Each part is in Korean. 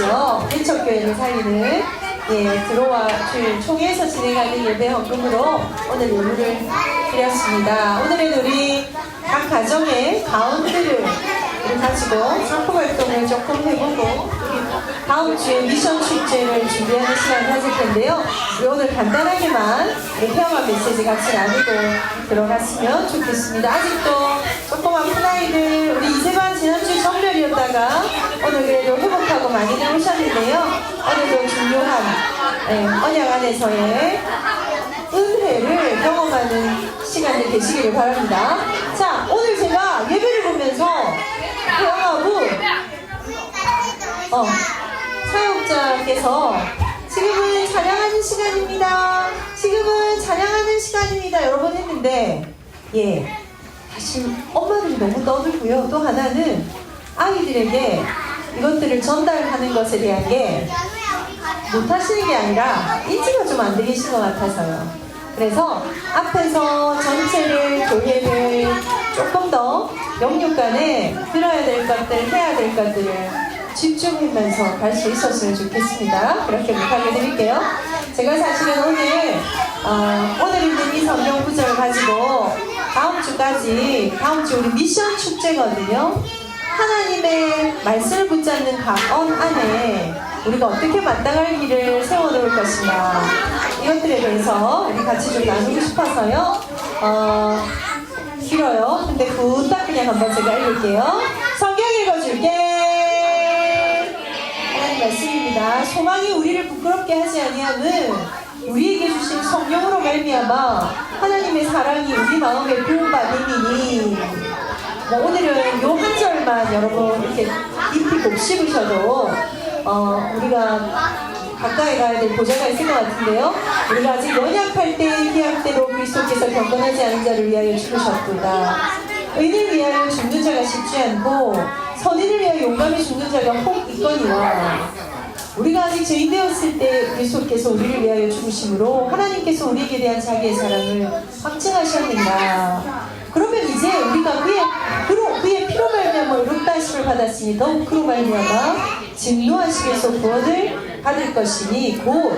있지요. 개척교회를 살리는 예, 들어와 주 총회에서 진행하는 예배 헌금으로 오늘 예물을 드렸습니다. 오늘은 우리 각 가정의 가운데를 가지고 상품 활동을 조금 해보고 다음 주에 미션 축제를 준비하는 시간을 가질 텐데요. 오늘 간단하게만 평화 메시지 같이 나누고 들어갔으면 좋겠습니다. 아직도 조금 아픈 아이들 우리 이세반 지난주 정렬이었다가 오늘 그래도 회복하고 많이들 오셨는데요. 오늘도 중요한 예, 언약 안에서의 은혜를 경험하는 시간이 되시기를 바랍니다. 자, 오늘 제가 예배를 보면서 대화하고 어, 사역자께서 지금은 찬양하는 시간입니다. 지금은 찬양하는 시간입니다. 여러 번 했는데, 예. 사실 엄마들이 너무 떠들고요. 또 하나는 아이들에게 이것들을 전달하는 것에 대한 게 못하시는 게 아니라 인지가 좀 안 되신 것 같아서요. 그래서 앞에서 전체를 교회를 조금 더 영육 간에 들어야 될 것들, 해야 될 것들을 집중하면서 갈 수 있었으면 좋겠습니다. 그렇게 부탁을 드릴게요. 제가 사실은 오늘 어, 오늘 있는 이 성경 구절을 가지고 다음 주까지 다음 주 우리 미션 축제거든요. 하나님의 말씀을 붙잡는 각언 안에 우리가 어떻게 마땅할 길을 세워놓을 것인가 이것들에 대해서 우리 같이 좀 나누고 싶어서요. 어, 길어요. 근데 부탁 그냥 한번 제가 읽을게요. 성경 읽어줄게. 하나님 말씀입니다. 소망이 우리를 부끄럽게 하지 아니함은 우리에게 주신 성령으로 말미암아 하나님의 사랑이 우리 마음에 부음받음이니 뭐 오늘은 요 한 절만 여러분 이렇게 깊이 곱씹으셔도 어, 우리가 가까이 가야 될 보좌가 있을 것 같은데요. 우리가 아직 연약할 때 기약대로 그리스도께서 경건하지 않은 자를 위하여 죽으셨구나. 의인을 위하여 죽는 자가 쉽지 않고 선인을 위하여 용감히 죽는 자가 혹 있거니와 우리가 아직 죄인 되었을 때 그리스도께서 우리를 위하여 죽으심으로 하나님께서 우리에게 대한 자기의 사랑을 확증하셨는가 그러면 이제 우리가 그의 그로 그의 피로 말미암아 의롭다 하심을 받았으니 더욱 그로 말미암아 진노하시면서 구원을 받을 것이니 곧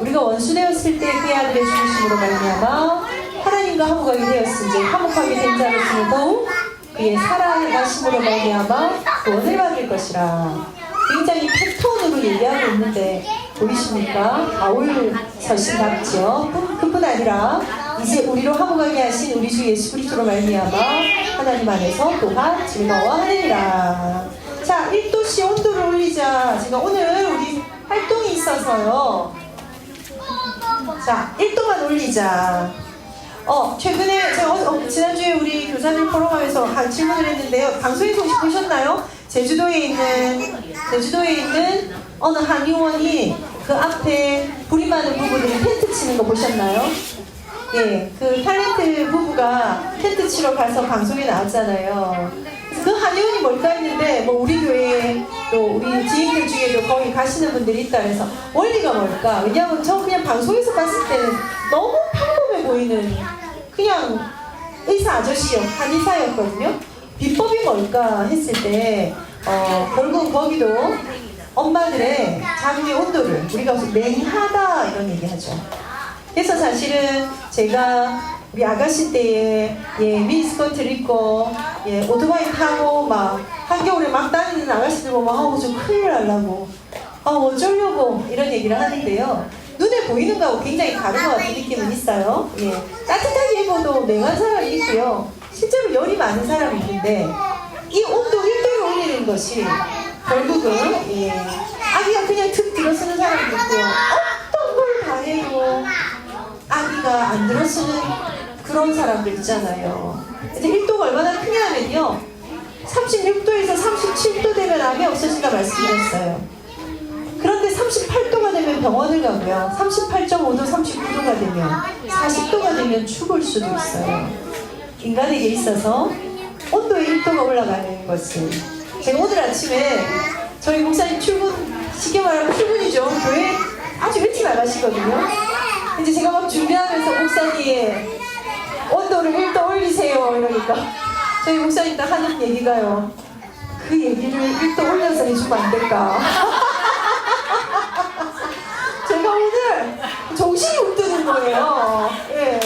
우리가 원수 되었을 때 그의 아들의 죽으심으로 말미암아 하나님과 화목하게 되었은지 화목하게 된 자로서는 더욱 그의 살아나심으로 말미암아 구원을 받을 것이라 굉장히 패턴으로 얘기하고 있는데 보이십니까? 바울 서신답죠. 그뿐 아니라 이제 우리로 화목하게 하신 우리 주 예수 그리스도로 말미암아 하나님 안에서 또한 즐거워하느니라. 자, 1도씨 온도를 올리자. 제가 오늘 우리 활동이 있어서요. 자, 1도만 올리자. 어, 최근에 제가 어, 어, 지난주에 우리 교사님 포럼하면서 한 질문을 했는데요. 방송에서 혹시 보셨나요? 제주도에 있는 제주도에 있는 어느 한의원이 그 앞에 불이 많은 부부들이 텐트 치는 거 보셨나요? 예, 그 탤런트 부부가 텐트 치러 가서 방송에 나왔잖아요. 그 한의원이 뭘까 했는데 뭐 우리 교회 또 우리 지인들 중에도 거기 가시는 분들이 있다 그래서 원리가 뭘까? 왜냐하면 저 그냥 방송에서 봤을 때는 너무 평범해 보이는 그냥 의사 아저씨요 한의사였거든요. 비법이 뭘까 했을 때 어, 결국 거기도 엄마들의 자궁의 온도를 우리가 무슨 냉하다 이런 얘기하죠. 그래서 사실은 제가 우리 아가씨 때에 예, 미니스커트를 입고 예, 오토바이 타고 막 한겨울에 막 다니는 아가씨들 보면 아우 좀 큰일 날라고 아 어쩌려고 이런 얘기를 하는데요. 눈에 보이는 거하고 굉장히 다른 것 같은 느낌은 있어요. 예, 따뜻하게 입어도 냉한 사람이 있고요. 실제로 열이 많은 사람이 있는데 이 온도 1도를 올리는 것이 결국은 예, 아기가 그냥 툭 들어서는 사람도 있고요. 어떤 걸 다 해도 아기가 안 들어서는 그런 사람들 있잖아요. 근데 1도가 얼마나 크냐면요. 36도에서 37도 되면 암이 없어진다 말씀드렸어요. 그런데 38도가 되면 병원을 가고요. 38.5도, 39도가 되면 40도가 되면 죽을 수도 있어요. 인간에게 있어서 온도의 1도가 올라가는 것은 제가 오늘 아침에 저희 목사님 출근 쉽게 말하면 출근이죠. 교회 아주 일찍 나가시거든요. 이제 제가 막 준비하면서 목사님 온도를 일도 올리세요. 이러니까 저희 목사님 딱 하는 얘기가요. 그 얘기를 일도 올려서 해주면 안 될까? 제가 오늘 정신이 웃드는 거예요. 예.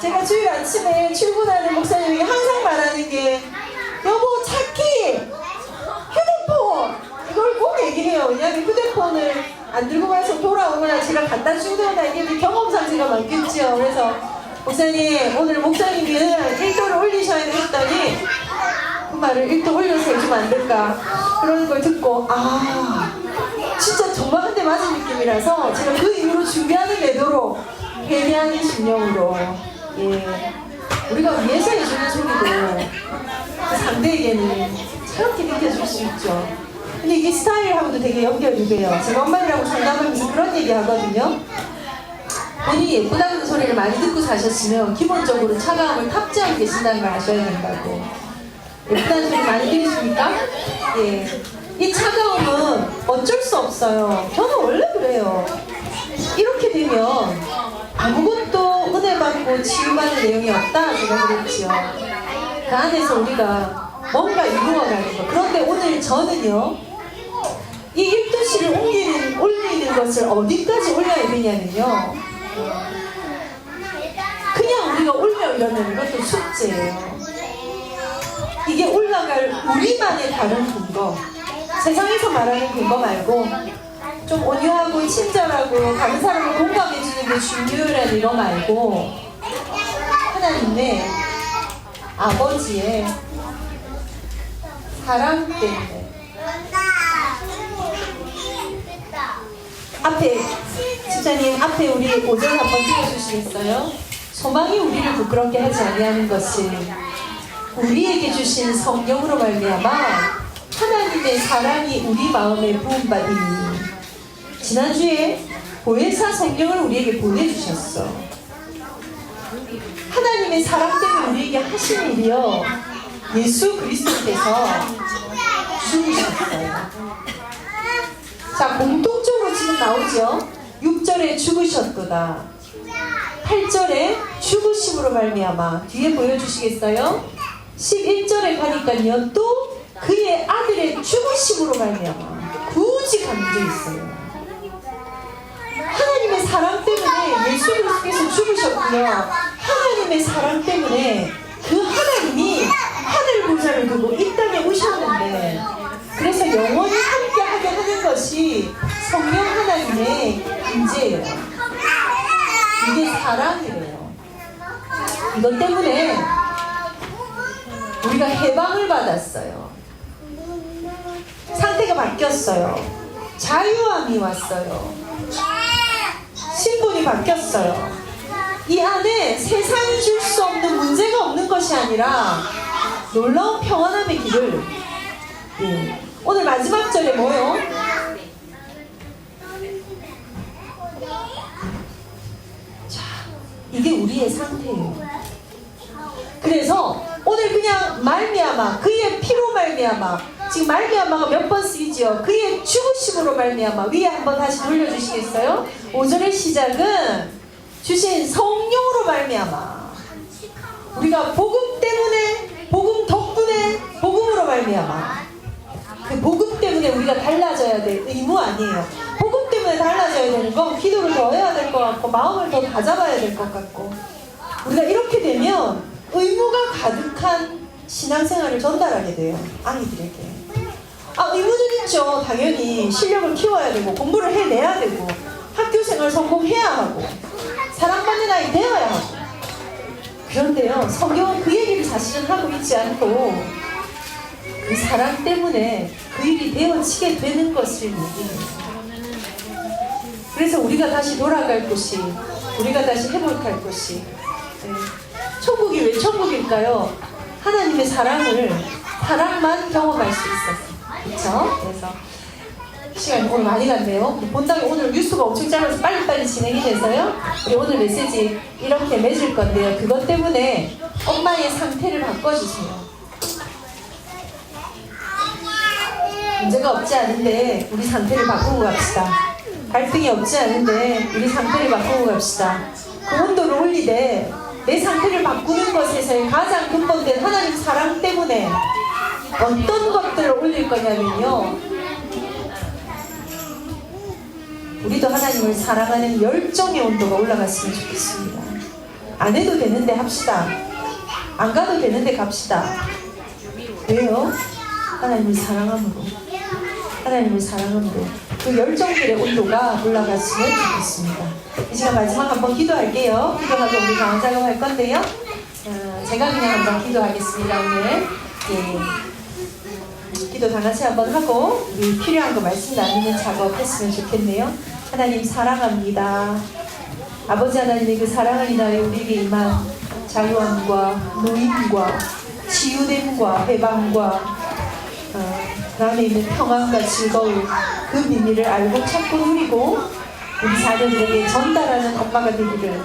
제가 주일 아침에 출근하는 목사님에게 항상 말하는 게 여보 착히 휴대폰! 이걸 꼭 얘기해요. 왜냐하면 휴대폰을 안 들고 가서 돌아오거나 제가 갖다 주거나 이게 경험상 제가 많겠죠. 그래서 목사님 오늘 목사님은 1도를 올리셔야 되겠더니 그 말을 1도 올려서 해주면 안 될까 그런 걸 듣고 아 진짜 정말 한대 맞은 느낌이라서 제가 그 이후로 준비하는 내도록 회개하는 심령으로 예 우리가 위에서 해주는 소리도 그 상대에게는 저렇게 느껴질 수 있죠 근데 이게 스타일하고도 되게 연결이 돼요 제가 엄마들하고 상담하면서 그런 얘기 하거든요 본인이 예쁘다는 소리를 많이 듣고 사셨으면 기본적으로 차가움을 탑재하고 계신다는 걸 아셔야 된다고 예쁘다는 소리 많이 들으십니까? 예. 이 차가움은 어쩔 수 없어요. 저는 원래 그래요. 이렇게 되면 아무것도 은혜 받고 치유받는 내용이 없다. 제가 그랬지요. 그 안에서 우리가 뭔가 이루어가는 거. 그런데 오늘 저는요. 이 입도시를 옮기는, 올리는 것을 어디까지 올려야 되냐면요. 그냥 우리가 올려 이러는 것도 숙제예요. 이게 올라갈 우리만의 다른 근거 세상에서 말하는 근거 말고 좀 온유하고 친절하고 다른 사람을 공감해주는 게 중요한 이거 말고 하나님의 아버지의 사랑 때문에 앞에 집사님 앞에 우리 오절 한번 띄워주시겠어요? 소망이 우리를 부끄럽게 하지 아니하는 것이 우리에게 주신 성령으로 말미암아 하나님의 사랑이 우리 마음에 부음받으니 지난주에 보혜사 성령을 우리에게 보내주셨어. 하나님의 사랑 때문에 우리에게 하신 일이요. 예수 그리스도께서 죽으셨어요. 자 공통적으로 지금 나오죠 6절에 죽으셨도다 8절에 죽으심으로 말미암아 뒤에 보여주시겠어요? 11절에 가니까요 또 그의 아들의 죽으심으로 말미암아 굳이 강조 있어요. 하나님의 사랑 때문에 예수 그리스도께서 죽으셨고요. 하나님의 사랑 때문에 그 하나님이 하늘 보좌를 두고 이 땅에 오셨는데 그래서 영원히 함께하게 하는 것이 성령 하나님의 임재예요. 사랑이래요. 이것 때문에 우리가 해방을 받았어요. 상태가 바뀌었어요. 자유함이 왔어요. 신분이 바뀌었어요. 이 안에 세상이 줄 수 없는 문제가 없는 것이 아니라 놀라운 평안함의 길을 예. 오늘 마지막 절에 뭐요? 자, 이게 우리의 상태예요. 그래서 오늘 그냥 말미암아 그의 피로 말미암아 지금 말미암아가 몇 번 쓰이죠 그의 죽으심으로 말미암아 위에 한번 다시 돌려주시겠어요? 5절의 시작은 주신 성령으로 말미암아 우리가 복음 때문에 복음 덕분에 복음으로 말미암아 그 복음 때문에 우리가 달라져야 될 의무 아니에요 달라져야 되는 건 기도를 더 해야 될 것 같고 마음을 더 다잡아야 될 것 같고 우리가 이렇게 되면 의무가 가득한 신앙생활을 전달하게 돼요. 아이들에게. 아, 의무는 있죠. 당연히 실력을 키워야 되고 공부를 해내야 되고 학교 생활 성공해야 하고 사랑받는 아이 되어야 하고 그런데요. 성경은 그 얘기를 사실은 하고 있지 않고 그 사랑 때문에 그 일이 되어지게 되는 것을 얘기해요. 그래서 우리가 다시 돌아갈 곳이 우리가 다시 회복할 곳이 네. 천국이 왜 천국일까요? 하나님의 사랑을 사랑만 경험할 수 있었어요. 그렇죠? 그래서 시간이 오늘 많이 갔네요. 본당에 오늘 뉴스가 엄청 짧아서 빨리빨리 진행이 돼서요. 우리 오늘 메시지 이렇게 맺을 건데요. 그것 때문에 엄마의 상태를 바꿔주세요. 문제가 없지 않은데 우리 상태를 바꾸고 갑시다. 갈등이 없지 않은데 우리 상태를 바꾸고 갑시다. 그 온도를 올리되 내 상태를 바꾸는 것에서의 가장 근본된 하나님 사랑 때문에 어떤 것들을 올릴 거냐면요. 우리도 하나님을 사랑하는 열정의 온도가 올라갔으면 좋겠습니다. 안 해도 되는데 합시다. 안 가도 되는데 갑시다. 왜요? 하나님을 사랑함으로. 하나님을 사랑함으로. 그 열정들의 온도가 올라갔으면 좋겠습니다. 이 시간 마지막 한번 기도할게요. 기도하고 우리 강작업할 건데요. 어, 제가 그냥 한번 기도하겠습니다, 오늘. 예. 기도 다 같이 한번 하고 우리 필요한 거 말씀 나누는 작업 했으면 좋겠네요. 하나님 사랑합니다. 아버지 하나님의 그 사랑을 인하여 우리에게 임한 자유함과 노임과 치유됨과 해방과 어, 그 안에 있는 평안과 즐거움 그 비밀을 알고 찾고 누리고 우리 자녀들에게 전달하는 엄마가 되기를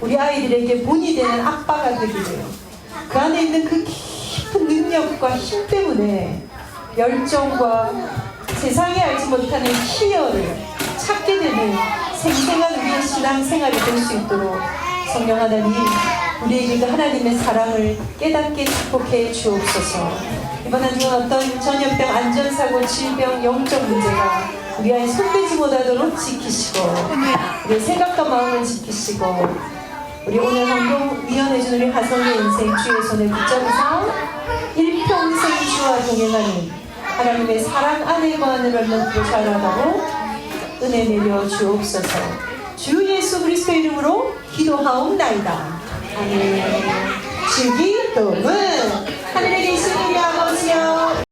우리 아이들에게 본이 되는 아빠가 되기를 그 안에 있는 그 깊은 능력과 힘 때문에 열정과 세상에 알지 못하는 희열을 찾게 되는 생생한 우리의 신앙생활이 될 수 있도록 성령 하나님 우리에게 그 하나님의 사랑을 깨닫게 축복해 주옵소서 이번 한 주간 어떤 전염병, 안전사고, 질병, 영적 문제가 우리 아이 손대지 못하도록 지키시고 우리의 생각과 마음을 지키시고 우리 오늘 헌동위원회 준 우리 하성의 인생 주의 손을 붙잡으사 일평생 주와 동행하는 하나님의 사랑 안에 거하는 렘넌트로 자라나고 은혜 내려 주옵소서. 주 예수 그리스도 이름으로 기도하옵나이다. 아멘. 주기도문. 하늘에 계신 우리 아버지